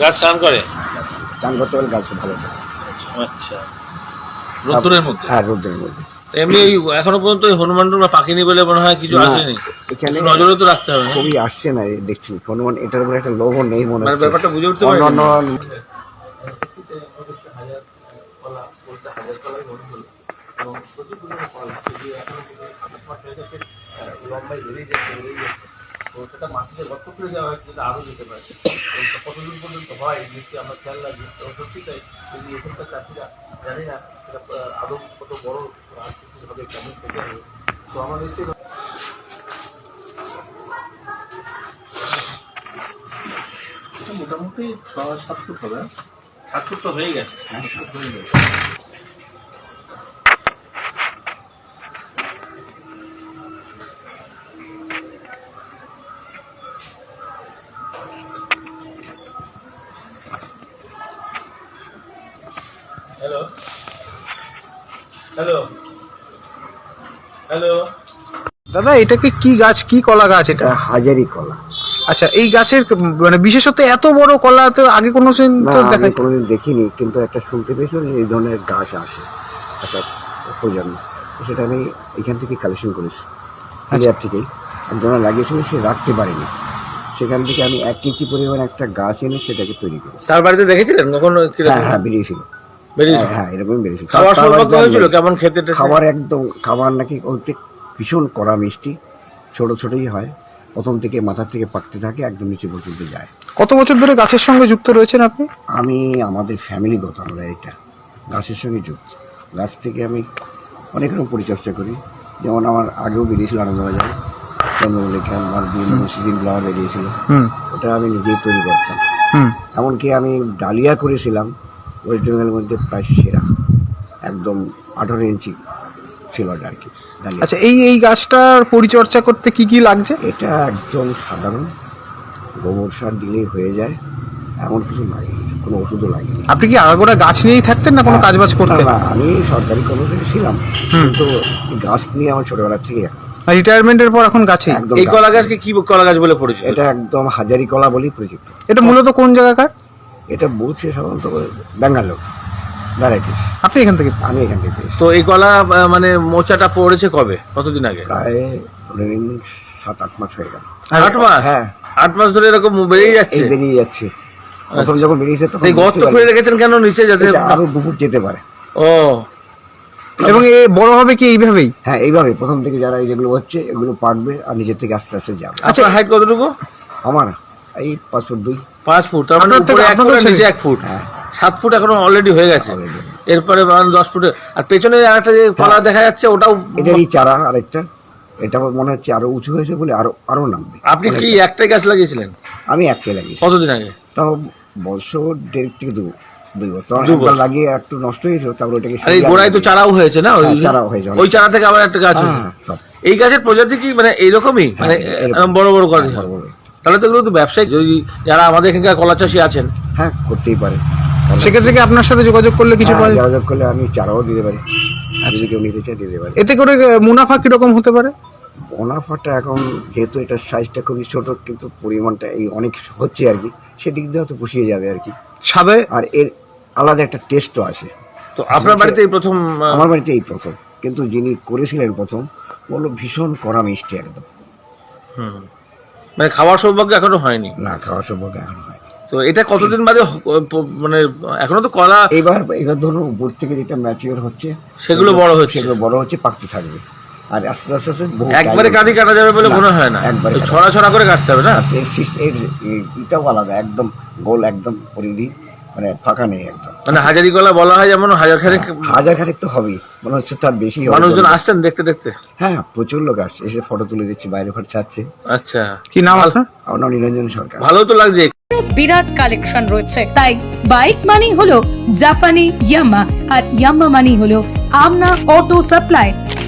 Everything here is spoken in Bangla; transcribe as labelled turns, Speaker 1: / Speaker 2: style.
Speaker 1: গাছ স্নান করে?
Speaker 2: চান করতে পারলে গাছ ভালো থাকে।
Speaker 1: আচ্ছা। রোদ্দুরের মধ্যে?
Speaker 2: হ্যাঁ রোদ্রের মধ্যে।
Speaker 1: এমনি ওই এখনও পর্যন্ত হনুমান টুনুমান পাখিনি বলে মনে হয় কিছু
Speaker 2: না,
Speaker 1: আসেনি?
Speaker 2: এখানে
Speaker 1: নজরে তো রাখতে হবে
Speaker 2: খুবই আসছে না এই দেখছি হনুমান এটার উপরে একটা লোভ নেই মনে
Speaker 1: মানে
Speaker 2: হচ্ছে।
Speaker 1: ব্যাপারটা বুঝে উঠতে পারি
Speaker 2: অন্যান্য
Speaker 1: লম্বাই বেরিয়ে যাচ্ছে বেরিয়ে যাচ্ছে তো সেটা মাটিতে গর্ত করে দেওয়া হয় কিন্তু আরও যেতে পারে। কতদূর পর্যন্ত হয় নিশ্চয়ই আমরা খেয়াল রাখি তো সত্যি তাই। যদি এখানকার চাষিরা জানি না সেটা আদৌ কত বড় আর্থিকভাবে কেমন থেকে হবে তো আমরা নিশ্চয়ই মোটামুটি ছয় সাত ফুট হবে। সাত ফুট তো হয়ে গেছে হয়ে গেছে। হ্যালো হ্যালো হ্যালো
Speaker 3: দাদা এটাকে কি গাছ কি কলা গাছ এটা?
Speaker 2: এটা হাজারি কলা।
Speaker 3: আচ্ছা এই গাছের মানে বিশেষত এত বড় কলা তো আগে কোনো দিন তো
Speaker 2: আমি
Speaker 3: দেখা
Speaker 2: কোনোদিন দেখিনি কিন্তু একটা শুনতে পেয়েছিলাম যে এই ধরনের গাছ আসে একটা প্রজন্ম। সেটা আমি এখান থেকে কালেকশন করেছি হাজার থেকেই। একজনা লাগিয়েছিল সে রাখতে পারেনি। সেখান থেকে আমি এক কেজি পরিমাণ একটা গাছ এনে সেটাকে তৈরি করেছি।
Speaker 1: তার বাড়িতে দেখেছিলেন কখনো
Speaker 2: হ্যাঁ হ্যাঁ বেরিয়েছিল।
Speaker 1: বেরিয়েছে
Speaker 2: হ্যাঁ এরকমই বেরিয়েছিল
Speaker 1: খাওয়ার সৌভাগ্য হয়েছিল? কেমন খেতে
Speaker 2: খাবার একদম খাবার নাকি ভীষণ কড়া মিষ্টি ছোট ছোটই হয়। প্রথম থেকে মাথার থেকে পাকতে থাকে একদম নিচে পর্যন্ত যায়।
Speaker 3: কত বছর ধরে গাছের সঙ্গে যুক্ত রয়েছেন আপনি?
Speaker 2: আমি আমাদের ফ্যামিলিগত আমরা এটা গাছের সঙ্গে যুক্ত। গাছ থেকে আমি অনেক রকম পরিচর্যা করি। যেমন আমার আগেও বেরিয়েছিল আনন্দবাজার চন্দ্রমল্লিকা আমার বিভিন্ন সিজন ফ্লাওয়ার বেরিয়েছিল।
Speaker 3: হুম।
Speaker 2: ওটা আমি নিজেই তৈরি করতাম। এমনকি আমি ডালিয়া করেছিলাম। ওয়েস্ট বেঙ্গলের মধ্যে প্রায় সেরা। একদম আঠারো ইঞ্চি ছিল ওটা আর কি।
Speaker 3: আচ্ছা এই এই গাছটার পরিচর্যা করতে কি কি লাগছে?
Speaker 2: এটা একদম সাধারণ। গোবর সার দিলেই হয়ে যায়। এমন কিছু লাগে কোনো ওষুধও লাগে না
Speaker 3: আপনি কি আগাগোড়া গাছ নিয়েই থাকতেন না কোনো কাজবাজ করতেন?
Speaker 2: না, আমি সরকারি কর্মচারী ছিলাম। কিন্তু গাছ নিয়ে আমার ছোটবেলার থেকে
Speaker 3: রিটায়ারমেন্টের পর এখন গাছে
Speaker 2: একদম
Speaker 1: এই কলা গাছকে কি কলা গাছ বলে পরিচিত?
Speaker 2: এটা একদম হাজারি কলা বলেই পরিচিত।
Speaker 3: এটা মূলত কোন জায়গাকার?
Speaker 2: এটা বলছে সাধারণত ব্যাঙ্গালোর ভ্যারাইটিস।
Speaker 3: আপনি এখান থেকে?
Speaker 2: আমি এখান থেকে পেয়েছি
Speaker 1: তো এই কলা আহ, মানে মোচাটা পড়েছে কবে? কতদিন আগে?
Speaker 2: প্রায় ধরে নিন সাত আট মাস হয়ে গেল।
Speaker 1: আট মাস?
Speaker 2: হ্যাঁ।
Speaker 1: আট মাস ধরে এরকম বেরিয়ে যাচ্ছে?
Speaker 2: বেরিয়ে যাচ্ছে। প্রথম যখন বেরিয়েছে তখন
Speaker 1: এই গর্ত
Speaker 2: বুঝতে
Speaker 1: খুঁড়ে
Speaker 2: পারিনি।
Speaker 1: রেখেছেন কেন নিচে যাতে
Speaker 2: এটা আরও দুপুর যেতে পারে।
Speaker 1: ও।
Speaker 3: এবং এ বড় হবে কি এইভাবেই?
Speaker 2: হ্যাঁ এইভাবে। প্রথম থেকে যারা এই যেগুলো হচ্ছে এগুলো পাকবে আর নিজের থেকে আস্তে আস্তে যাবে।
Speaker 3: আচ্ছা।
Speaker 1: হাইট কতটুকু?
Speaker 2: আমার এই পাঁচ ফুট দুই।
Speaker 1: পাঁচ ফুট তার মানে উপরে এক ফুট নিচে এক ফুট।
Speaker 2: হ্যাঁ।
Speaker 1: সাত ফুট এখনও অলরেডি হয়ে গেছে। এরপরে মানে দশ ফুটে আর পেছনে আর একটা যে কলা দেখা যাচ্ছে ওটাও
Speaker 2: এটারই চারা আরেকটা। এটা মনে হচ্ছে আরও উঁচু হয়েছে বলে আরও আরও নামবে।
Speaker 1: আপনি কি একটাই গাছ লাগিয়েছিলেন?
Speaker 2: আমি একটাই লাগিয়েছি।
Speaker 1: কতদিন আগে?
Speaker 2: তাও বছর দেড় থেকে দু দুই বছর। লাগিয়ে একটু নষ্ট হয়েছিল তারপর ওটাকে
Speaker 1: এই গোড়ায় তো চারাও হয়েছে না? ওই
Speaker 2: হ্যাঁ, চারাও হয়েছে।
Speaker 1: ওই চারা থেকে আবার একটা গাছ
Speaker 2: হ্যাঁ।
Speaker 1: এই গাছের প্রজাতি কি মানে এইরকমই? মানে
Speaker 2: হ্যাঁ,
Speaker 1: বড় বড় করে
Speaker 2: হ্যাঁ, বড় বড়।
Speaker 1: তাহলে তো এগুলো তো ব্যবসায়িক। যদি যারা আমাদের এখানকার কলা চাষি আছেন।
Speaker 2: হ্যাঁ করতেই পারে।
Speaker 3: সেক্ষেত্রে কি আপনার সাথে যোগাযোগ করলে কিছু
Speaker 2: হ্যাঁ,
Speaker 3: পাওয়া যাবে?
Speaker 2: যোগাযোগ করলে আমি চারাও দিতে পারি। যদি কেউ নিতে চায় দিতে পারি।
Speaker 3: এতে করে আহ, মুনাফা কীরকম হতে পারে?
Speaker 2: মুনাফাটা এখন যেহেতু এটার সাইজটা খুবই ছোট কিন্তু পরিমাণটা এই অনেক হচ্ছে আর কি সেদিক দিয়ে হয়তো পুষিয়ে যাবে আর কি।
Speaker 3: সাদে?
Speaker 2: আর এর আলাদা একটা টেস্টও আছে।
Speaker 1: তো আপনার বাড়িতে এই প্রথম আহ,
Speaker 2: আমার বাড়িতে এই প্রথম। কিন্তু যিনি করেছিলেন প্রথম বলল ভীষণ কড়া মিষ্টি একদম।
Speaker 1: হুম। মানে খাওয়ার সৌভাগ্য এখনও হয়নি?
Speaker 2: না খাওয়ার সৌভাগ্য এখনও হয়নি।
Speaker 1: তো এটা কতদিন বাদে মানে এখনও তো কলা
Speaker 2: এবার এবার ধরুন উপর থেকে যেটা ম্যাচিওর হচ্ছে
Speaker 1: সেগুলো বড় হচ্ছে।
Speaker 2: সেগুলো বড় হচ্ছে পাকতে থাকবে। আর আস্তে আস্তে আস্তে
Speaker 1: একবারে কাঁদি কাটা যাবে বলে মনে হয় না।
Speaker 2: একবারে
Speaker 1: ছড়া ছড়া করে কাটতে হবে না?
Speaker 2: এটাও আলাদা একদম গোল একদম পরিধি। মানে ফাঁকা নেই একদম।
Speaker 1: মানে হাজারি কলা বলা হয় যেমন হাজার খানেক
Speaker 2: হাজার খানেক তো হবেই। মনে হচ্ছে তার বেশি
Speaker 1: মানুষজন আসছেন দেখতে দেখতে?
Speaker 2: হ্যাঁ প্রচুর লোক আসছে। এসে ফটো তুলে দিচ্ছে বাইরে ঘর ছাড়ছে।
Speaker 1: আচ্ছা।
Speaker 3: কি নাম
Speaker 2: আমার নাম নিরঞ্জন সরকার।
Speaker 1: ভালো তো লাগছে।
Speaker 4: বিরাট কালেকশন রয়েছে। তাই বাইক মানেই হলো জাপানি ইয়ামা আর ইয়ামা মানেই হলো আমনা অটো সাপ্লাই।